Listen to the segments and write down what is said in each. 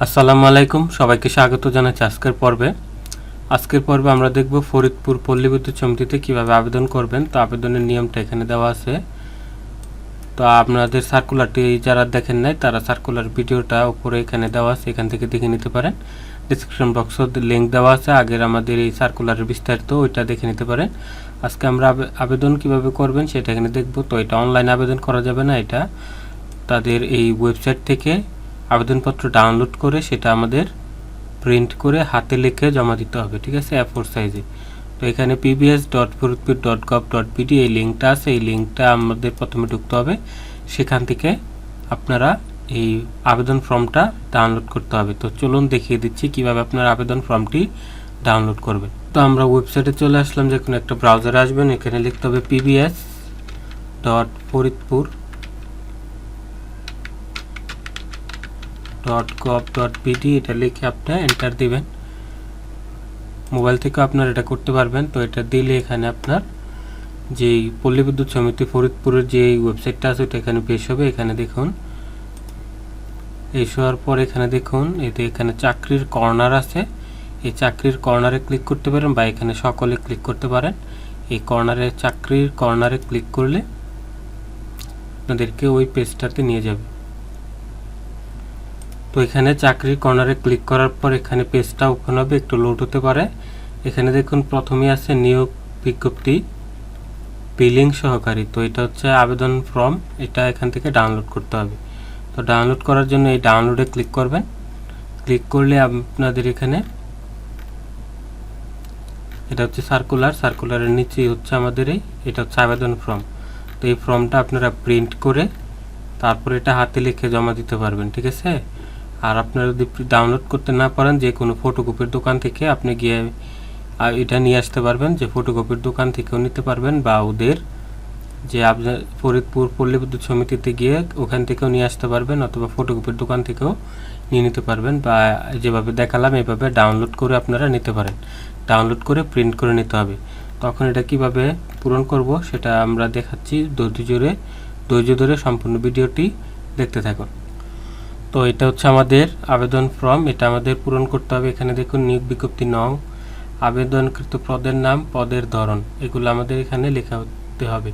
আসসালামু আলাইকুম, সবাইকে স্বাগত জানাচ্ছি আজকের পর্বে। আজকের পর্বে আমরা দেখব ফরিদপুর পল্লী বিদ্যুৎ সমিতিতে কীভাবে আবেদন করবেন। তো আবেদনের নিয়মটা এখানে দেওয়া আছে। তো আপনাদের সার্কুলারটি যারা দেখেন নাই, তারা সার্কুলার ভিডিওটা উপরে এখানে দেওয়া আছে, এখান থেকে দেখে নিতে পারেন। ডিসক্রিপশন বক্সে লিঙ্ক দেওয়া আছে, আগের আমাদের এই সার্কুলারের বিস্তারিত ওইটা দেখে নিতে পারেন। আজকে আমরা আবে- আবেদন কীভাবে করবেন সেটা এখানে দেখব। তো এটা অনলাইন আবেদন করা যাবে না এটা। তাদের এই ওয়েবসাইট থেকে আবেদনপত্র ডাউনলোড করে সেটা আমাদের প্রিন্ট করে হাতে লিখে জমা দিতে হবে, ঠিক আছে? এ ফোর সাইজে তো এখানে PBS dot Faridpur dot gov dot BD এই লিঙ্কটা আছে, এই লিঙ্কটা আমাদের প্রথমে ঢুকতে হবে। সেখান থেকে আপনারা এই আবেদন ফর্মটা ডাউনলোড করতে হবে। তো চলুন দেখিয়ে দিচ্ছি কীভাবে আপনারা আবেদন ফর্মটি ডাউনলোড করবেন। তো আমরা ওয়েবসাইটে চলে আসলাম যে কোনো একটা ব্রাউজারে আসবেন, এখানে লিখতে হবে PBS dot Faridpur dot gov dot BD এটা লিখে আপনি এন্টার দিবেন। মোবাইল থেকে আপনার এটা করতে পারবেন। তো এটা দিলে এখানে আপনার যেই পল্লী বিদ্যুৎ সমিতি ফরিদপুরের যে ওয়েবসাইটটা আছে ওটা এখানে বেশ হবে। এখানে দেখুন এই হওয়ার পর এখানে দেখুন এতে এখানে চাকরির কর্নার আছে। এই চাকরির কর্নারে ক্লিক করতে পারেন বা এখানে সকলে ক্লিক করতে পারেন। এই কর্নারে চাকরির কর্নারে ক্লিক করলে আপনাদেরকে ওই পেজটাতে নিয়ে যাবে। তো এখানে চাকরির কর্নারে ক্লিক করার পর এখানে পেজটা ওপেন হবে, একটু লোড হতে পারে। এখানে দেখুন প্রথমে আছে নিয়োগ বিজ্ঞপ্তি বিলিং সহকারী। তো এটা হচ্ছে আবেদন ফর্ম এটা এখান থেকে ডাউনলোড করতে হবে। তো ডাউনলোড করার জন্য এই ডাউনলোডে ক্লিক করবেন। ক্লিক করলে আপনাদের এখানে এটা হচ্ছে সার্কুলার সার্কুলারের নিচেই হচ্ছে আমাদের এই, এটা হচ্ছে আবেদন ফর্ম তো এই ফর্মটা আপনারা প্রিন্ট করে তারপর এটা হাতে লিখে জমা দিতে পারবেন, ঠিক আছে? আর আপনারা যদি ডাউনলোড করতে না পারেন, যে কোনো ফটোকপির দোকান থেকে আপনি গিয়ে এটা নিয়ে আসতে পারবেন, যে ফটোকপির দোকান থেকেও নিতে পারবেন বা ওদের যে আপনার ফরিদপুর পল্লী বিদ্যুৎ সমিতিতে গিয়ে ওখান থেকেও নিয়ে আসতে পারবেন অথবা ফটোকপির দোকান থেকেও নিয়ে নিতে পারবেন বা যেভাবে দেখালাম, এভাবে ডাউনলোড করে আপনারা নিতে পারেন। ডাউনলোড করে প্রিন্ট করে নিতে হবে। তখন এটা কীভাবে পূরণ করব, সেটা আমরা দেখাচ্ছি। ধৈর্য ধরে ধৈর্য ধরে সম্পূর্ণ ভিডিওটি দেখতে থাকুন। তো এটা হচ্ছে আমাদের আবেদন ফর্ম, এটা আমাদের পূরণ করতে হবে এখানে দেখুন, নিয়োগ বিজ্ঞপ্তি নং, আবেদনকৃত পদের নাম, পদের ধরন, এগুলো আমাদের এখানে লেখা হতে হবে।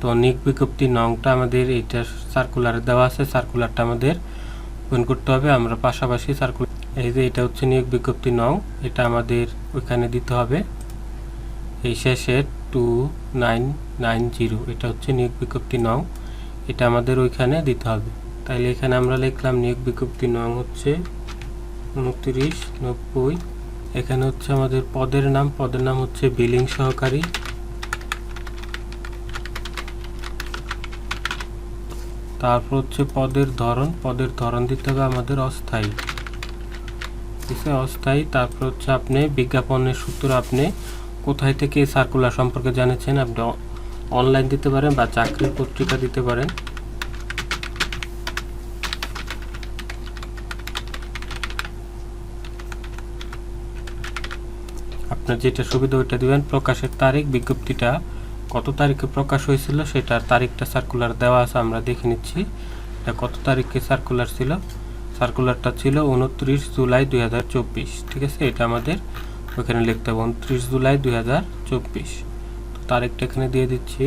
তো নিয়োগ বিজ্ঞপ্তি নংটা আমাদের এইটা সার্কুলারে দেওয়া আছে সার্কুলারটা আমাদের ওপেন করতে হবে, আমরা পাশাপাশি সার্কুলার এই যে এটা হচ্ছে নিয়োগ বিজ্ঞপ্তি নং, এটা আমাদের ওইখানে দিতে হবে। এই শেষে টু নাইন নাইন জিরো এটা হচ্ছে নিয়োগ বিজ্ঞপ্তি নং, এটা আমাদের ওইখানে দিতে হবে। তাইলে এখানে আমরা লিখলাম নিয়োগ বিজ্ঞপ্তি নং হচ্ছে উনত্রিশ, নব্বই। এখানে হচ্ছে আমাদের পদের নাম পদের নাম হচ্ছে বিলিং সহকারী। তারপর হচ্ছে পদের ধরন পদের ধরন দিতে হবে আমাদের অস্থায়ী। ঠিক আছে, অস্থায়ী। তারপর হচ্ছে আপনি বিজ্ঞাপনের সূত্র আপনি কোথায় থেকে সার্কুলার সম্পর্কে জানেছেন, আপনি অনলাইন দিতে পারেন বা চাকরির পত্রিকা দিতে পারেন। আপনার যেটা সুবিধা, ওইটা দিবেন। প্রকাশের তারিখ, বিজ্ঞপ্তিটা কত তারিখে প্রকাশ হয়েছিল সেটার তারিখটা সার্কুলার দেওয়া আছে, আমরা দেখে নিচ্ছি। এটা কত তারিখে সার্কুলার ছিল? সার্কুলারটা ছিল উনত্রিশ জুলাই দু হাজার চব্বিশ, ঠিক আছে? এটা আমাদের ওখানে লিখতে হবে, উনত্রিশ জুলাই দু হাজার চব্বিশ। তো তারিখটা এখানে দিয়ে দিচ্ছি।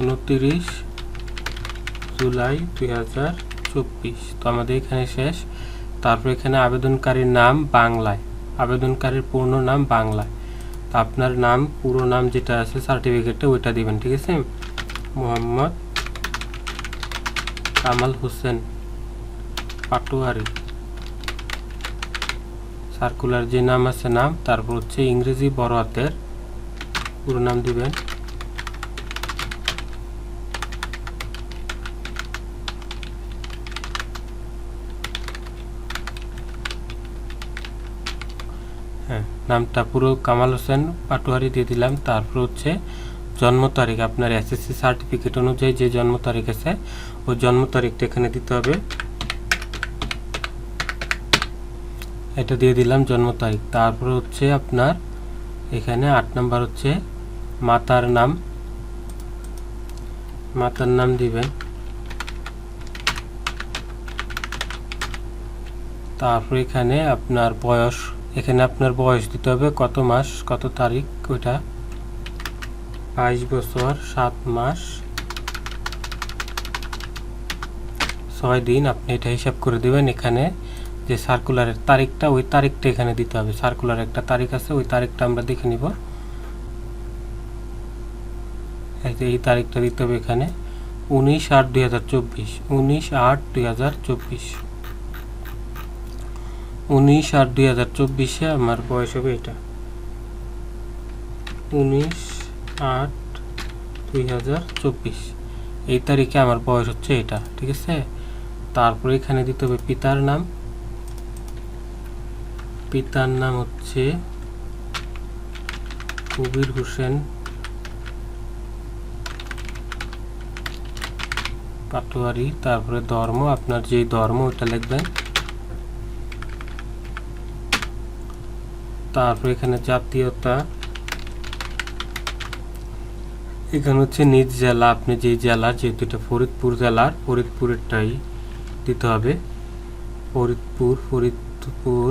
উনত্রিশ জুলাই দুই হাজার চব্বিশ। তো আমাদের এখানে শেষ। তারপর এখানে আবেদনকারীর নাম বাংলায়। আবেদনকারীর পূর্ণ নাম বাংলা তো আপনার নাম, পুরো নাম যেটা আছে সার্টিফিকেটে ওইটা দিবেন, ঠিক আছে? মোহাম্মদ কামাল হোসেন পাটোয়ারি। সার্কুলার যে নাম আছে, নাম, তারপর হচ্ছে ইংরেজি বড় হাতের, পুরো নাম দিবেন হ্যাঁ নামটা পুরো কামাল হোসেন পাটোয়ারি দিয়ে দিলাম। তারপর হচ্ছে জন্ম তারিখ, আপনার এসএসসি সার্টিফিকেট অনুযায়ী যে জন্ম তারিখ আছে ওই জন্ম তারিখটা এখানে দিতে হবে। এটা দিয়ে দিলাম জন্ম তারিখ। তারপর হচ্ছে আপনার এখানে আট নাম্বার হচ্ছে মাতার নাম। মাতার নাম দিবেন। তারপর এখানে আপনার বয়স এখানে আপনার বয়স দিতে হবে কত মাস, কত তারিখ, ওইটা। বাইশ বছর, সাত মাস। ছয় দিন, আপনি এটা হিসাব করে দেবেন এখানে যে সার্কুলারের তারিখটা, ওই তারিখটা এখানে দিতে হবে। সার্কুলার একটা তারিখ আছে, ওই তারিখটা আমরা দেখে নিব। এই তারিখটা দিতে হবে এখানে। উনিশ আট দুই হাজার চব্বিশ। উনিশ আট দুই হাজার চব্বিশ। উনিশ আট দুই হাজার চব্বিশে আমার বয়স হবে এটা। উনিশ আট দুই হাজার চব্বিশ। এই তারিখে আমার বয়স হচ্ছে এটা, ঠিক আছে? তারপরে এখানে দিতে হবে পিতার নাম। পিতার নাম হচ্ছে কবির হোসেন পাটোয়ারি। তারপরে ধর্ম, আপনার যেই ধর্ম ওটা লিখবেন। তারপর এখানে জাতীয়তা। এখানে হচ্ছে নিজ জেলা, আপনি যে জেলা যেহেতু এটা ফরিদপুর জেলার, ফরিদপুরেরটাই দিতে হবে। ফরিদপুর ফরিদপুর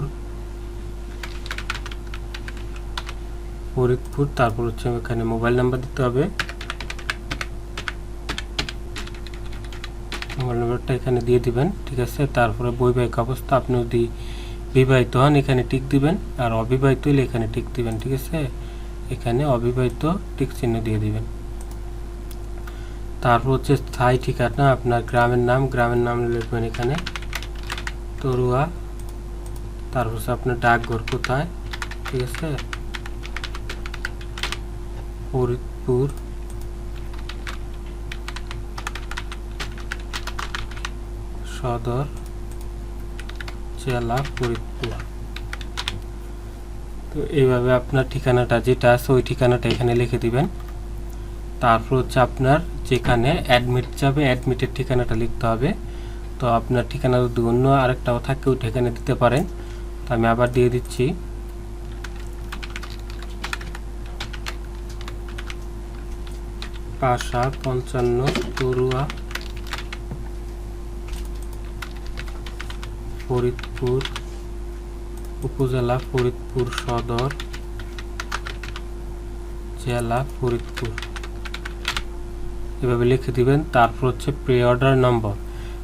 ফরিদপুর, তারপর হচ্ছে এখানে মোবাইল নাম্বার দিতে হবে। মোবাইল নাম্বারটা এখানে দিয়ে দিবেন, ঠিক আছে? তারপরে বৈবাহিক অবস্থা, আপনি যদি বিবাহিত হন, এখানে টিক দিবেন, আর অবিবাহিত হলে এখানে টিক দিবেন, ঠিক আছে? এখানে অবিবাহিত টিক চিহ্ন দিয়ে দিবেন। তারপর হচ্ছে স্থায়ী ঠিকানা, আপনার গ্রামের নাম গ্রামের নাম লিখবেন এখানে। তরুয়া, তারপর হচ্ছে আপনার ডাকঘর কোথায়, ঠিক আছে? ফরিদপুর। সদর। জেলা ফরিদপুর তো এইভাবে আপনার ঠিকানাটা যেটা আছে ওই ঠিকানাটা এখানে লিখে দিবেন। তারপর হচ্ছে আপনার যেখানে অ্যাডমিট যাবে অ্যাডমিটের ঠিকানাটা লিখতে হবে। তো আপনার ঠিকানা যদি অন্য আরেকটাও থাকে ওই ঠিকানা দিতে পারেন। তো আমি আবার দিয়ে দিচ্ছি। পাশা পঞ্চান্ন, তরুয়া ফরিদপুর, উপজেলা ফরিদপুর সদর, জেলা ফরিদপুর। এভাবে লিখে দিবেন, তারপর হচ্ছে পে অর্ডার নম্বর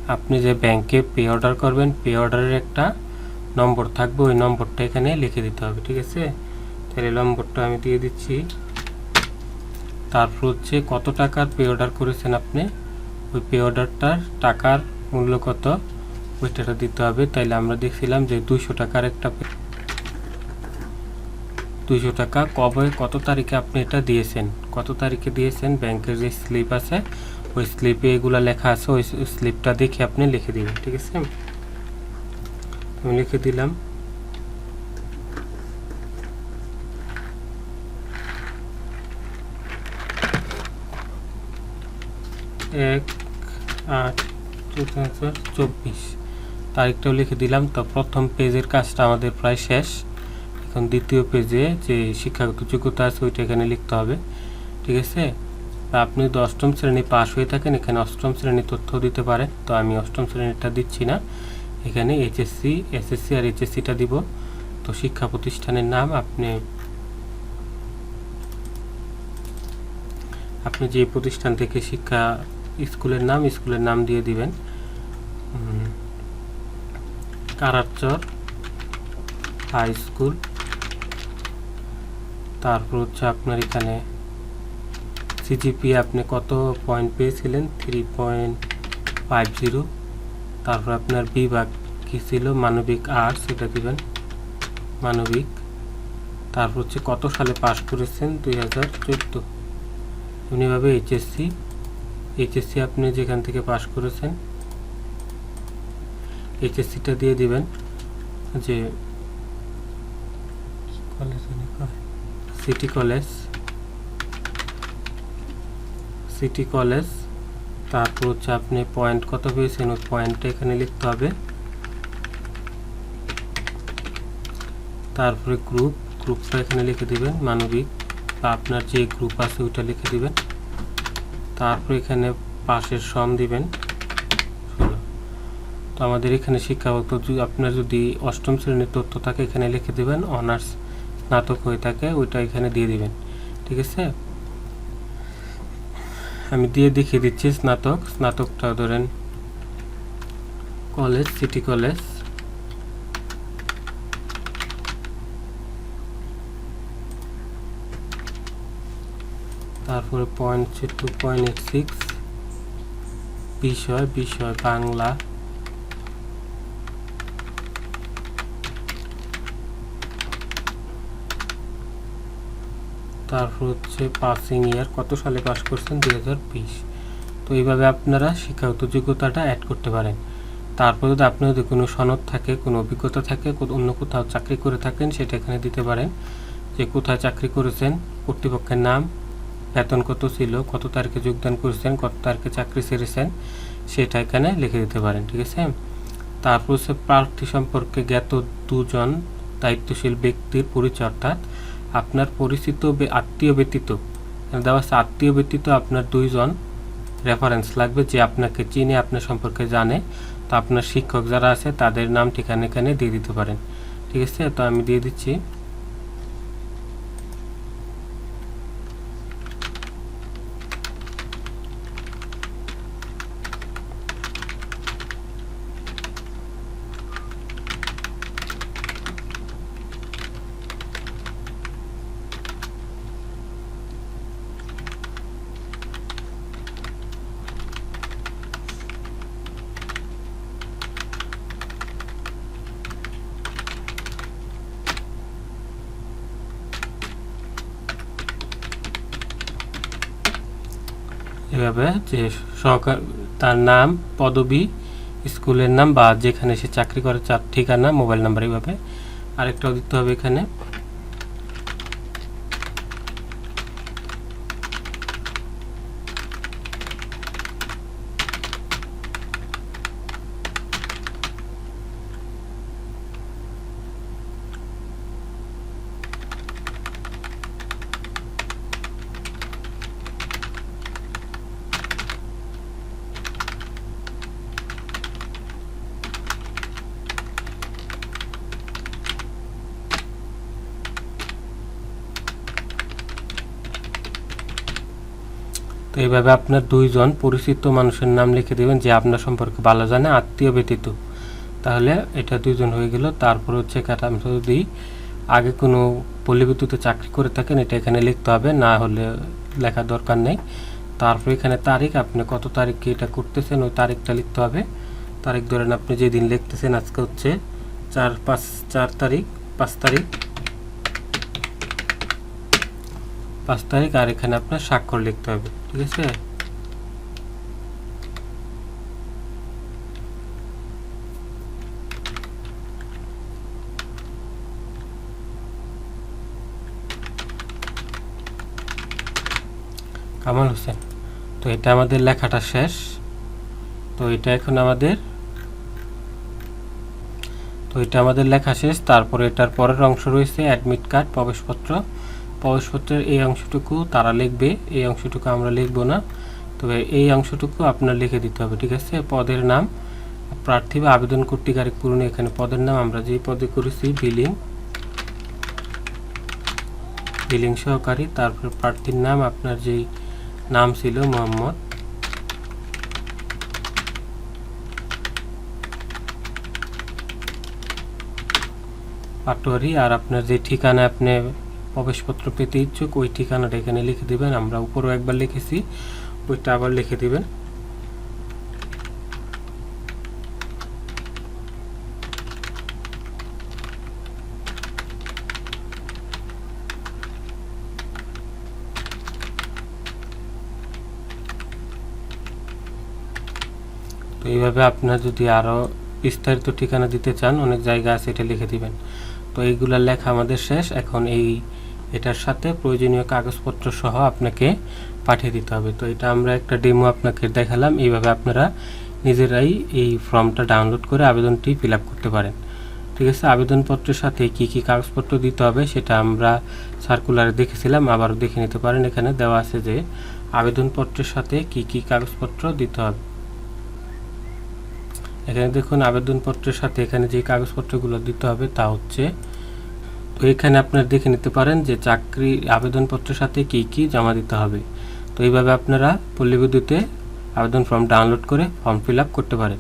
আপনি যে ব্যাংকে পে অর্ডার করবেন পে অর্ডারের একটা নম্বর থাকবে, ওই নম্বরটা এখানে লিখে দিতে হবে, ঠিক আছে? তাহলে নম্বরটা আমি দিয়ে দিচ্ছি। তারপর হচ্ছে কত টাকার পে অর্ডার করেছেন আপনি? ওই পে অর্ডারটার টাকার মূল্য কত? ওইটাটা দিতে হবে, তাইলে আমরা দেখছিলাম যে দুইশো টাকার একটা দুইশো টাকা কবে, কত তারিখে আপনি এটা দিয়েছেন? কত তারিখে দিয়েছেন? ব্যাংকের যে স্লিপ আছে, ওই স্লিপে এগুলো লেখা আছে, ওই স্লিপটা দেখে আপনি লিখে দিবেন, ঠিক আছে? আমি লিখে দিলাম। এক, আট দু হাজার চব্বিশ। তারিখটাও লিখে দিলাম। তো প্রথম পেজের কাজটা আমাদের প্রায় শেষ। এখন দ্বিতীয় পেজে যে শিক্ষাগত যোগ্যতা আছে, ওইটা এখানে লিখতে হবে। ঠিক আছে? আপনি যদি অষ্টম শ্রেণি পাস হয়ে থাকেন, এখানে অষ্টম শ্রেণি তথ্য দিতে পারেন। তো আমি অষ্টম শ্রেণীটা দিচ্ছি না। এখানে এইচএসসি, এসএসসি আর এইচএসসিটা দিব। তো শিক্ষা প্রতিষ্ঠানের নাম, আপনি আপনি যে প্রতিষ্ঠান থেকে শিক্ষা স্কুলের নাম স্কুলের নাম দিয়ে দিবেন। Kararchar high school. তারপর হচ্ছে আপনার এখানে সিজিপি আপনি কত পয়েন্ট পেয়েছিলেন? থ্রি পয়েন্ট ফাইভ জিরো তারপর আপনার বিভাগ কী ছিল? মানবিক আর্টস এটা দিবেন। মানবিক। তারপর হচ্ছে কত সালে পাস করেছেন? দুই হাজার চোদ্দ। এমনিভাবে এইচএসসি এইচএসসি আপনি যেখান থেকে পাস করেছেন এইচএসসিটা দিয়ে দিবেন যে college city college city college তারপর হচ্ছে আপনি পয়েন্ট কত পেয়েছেন? ওই পয়েন্টটা এখানে লিখতে হবে। তারপরে গ্রুপ গ্রুপটা এখানে লিখে দিবেন, মানবিক। বা আপনার যে গ্রুপ আছে ওইটা লিখে দিবেন। তারপর এখানে পাশের সম দিবেন। আমাদের এখানে শিক্ষাগত আপনার যদি অষ্টম শ্রেণির তথ্য থাকে, এখানে লিখে দেবেন অনার্স স্নাতক হয়ে থাকে, ওইটা এখানে দিয়ে দিবেন। ঠিক আছে? আমি দিয়ে দেখিয়ে দিচ্ছি স্নাতক। স্নাতকটা ধরেন কলেজ সিটি কলেজ তারপরে point two point eight six বিষয় বিষয়, বাংলা। তারপর হচ্ছে পাসিং ইয়ার কত সালে পাস করছেন? দুই হাজার বিশ। তো এইভাবে আপনারা শিক্ষাগত যোগ্যতাটা অ্যাড করতে পারেন। তারপর যদি আপনার যদি কোনো সনদ থাকে, কোনো অভিজ্ঞতা থাকে অন্য কোথাও চাকরি করে থাকেন, সেটা এখানে দিতে পারেন। যে কোথায় চাকরি করেছেন, কর্তৃপক্ষের নাম, বেতন কত ছিল, কত তারিখে যোগদান করেছেন, কত তারিখে চাকরি ছেড়েছেন সেটা এখানে লিখে দিতে পারেন, ঠিক আছে? তারপর হচ্ছে প্রার্থী সম্পর্কে জ্ঞাত দুজন দায়িত্বশীল ব্যক্তির পরিচয়, অর্থাৎ আপনার পরিচিত আত্মীয় ব্যতীত। দেওয়া আছে আত্মীয় ব্যতীত আপনার দুইজন রেফারেন্স লাগবে যে আপনাকে চিনে, আপনার সম্পর্কে জানে। তো আপনার শিক্ষক যারা আছে তাদের নাম, ঠিকানা এখানে দিয়ে দিতে পারেন। ঠিক আছে? তো আমি দিয়ে দিচ্ছি। এভাবে যে সহকার, তার নাম, পদবি, স্কুলের নাম বা যেখানে সে চাকরি করে তার ঠিকানা, মোবাইল নাম্বার এইভাবে। আরেকটাও দিতে হবে এখানে। তো এইভাবে আপনার দুইজন পরিচিত মানুষের নাম লিখে দেবেন যে আপনার সম্পর্কে ভালো জানে, আত্মীয় ব্যতীত। তাহলে এটা দুইজন হয়ে গেল। তারপর হচ্ছে কাটা আমি যদি আগে কোনো পল্লী বিদ্যুতে চাকরি করে থাকেন, এটা এখানে লিখতে হবে, না হলে লেখার দরকার নেই। তারপর এখানে তারিখ, আপনি কত তারিখে এটা করতেছেন, ওই তারিখটা লিখতে হবে। তারিখ ধরেন আপনি যেদিন লিখতেছেন, আজকে হচ্ছে চার পাঁচ, চার তারিখ, পাঁচ তারিখ। পাঁচ তারিখ আর এখানে আপনার স্বাক্ষর লিখতে হবে। ঠিক আছে কামাল হোসেন তো এটা আমাদের লেখাটা শেষ। তো এটা এখন আমাদের তো এটা আমাদের লেখা শেষ। তারপরে এটার পরের অংশ রয়েছে অ্যাডমিট কার্ড প্রবেশপত্র। প্রবেশপত্রের এই অংশটুকু তারা লিখবে, এই অংশটুকু আমরা লিখব না। তবে এই অংশটুকু আপনার লিখে দিতে হবে, ঠিক আছে? পদের নাম, প্রার্থী বা আবেদন কর্তৃকারী পূরণ এখানে পদের নাম, আমরা যে পদে করেছি, বিলিং বিলিং সহকারী, তারপর প্রার্থীর নাম, আপনার যেই নাম ছিল, মোহাম্মদ। পাটোয়ারি, আর আপনার যে ঠিকানা আপনি প্রবেশপত্র পেতে ইচ্ছুক, ওই ঠিকানাটা এখানে লিখে দিবেন, আমরা উপরেও একবার লিখেছি, ওইটা আবার লিখে দিবেন। তো এইভাবে আপনার যদি আরও বিস্তারিত ঠিকানা দিতে চান, অনেক জায়গা আছে, এটা লিখে দিবেন। তো এইগুলার লেখা আমাদের শেষ, এখন এই এটার সাথে প্রয়োজনীয় কাগজপত্র সহ আপনাকে পাঠিয়ে দিতে হবে। তো এটা আমরা একটা ডেমো আপনাকে দেখালাম। এইভাবে আপনারা নিজেরাই এই ফর্মটা ডাউনলোড করে আবেদনটি ফিল করতে পারেন। ঠিক আছে? আবেদনপত্রের সাথে কি কি কাগজপত্র দিতে হবে সেটা আমরা সার্কুলারে দেখেছিলাম, আবারও দেখে নিতে পারেন। এখানে দেওয়া আছে যে আবেদনপত্রের সাথে কি কি কাগজপত্র দিতে হবে। এখানে দেখুন, আবেদনপত্রের সাথে এখানে যে কাগজপত্রগুলো দিতে হবে তা হচ্ছে তো এখানে আপনারা দেখে নিতে পারেন যে চাকরি আবেদনপত্রের সাথে কি কি জমা দিতে হবে। তো এইভাবে আপনারা পল্লী বিদ্যুতে আবেদন ফর্ম ডাউনলোড করে ফর্ম ফিল আপ করতে পারেন।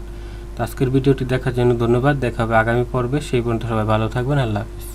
তো আজকের ভিডিওটি দেখার জন্য ধন্যবাদ। দেখা হবে আগামী পর্বে। সেই পর্যন্ত সবাই ভালো থাকবেন। আল্লাহ হাফিজ।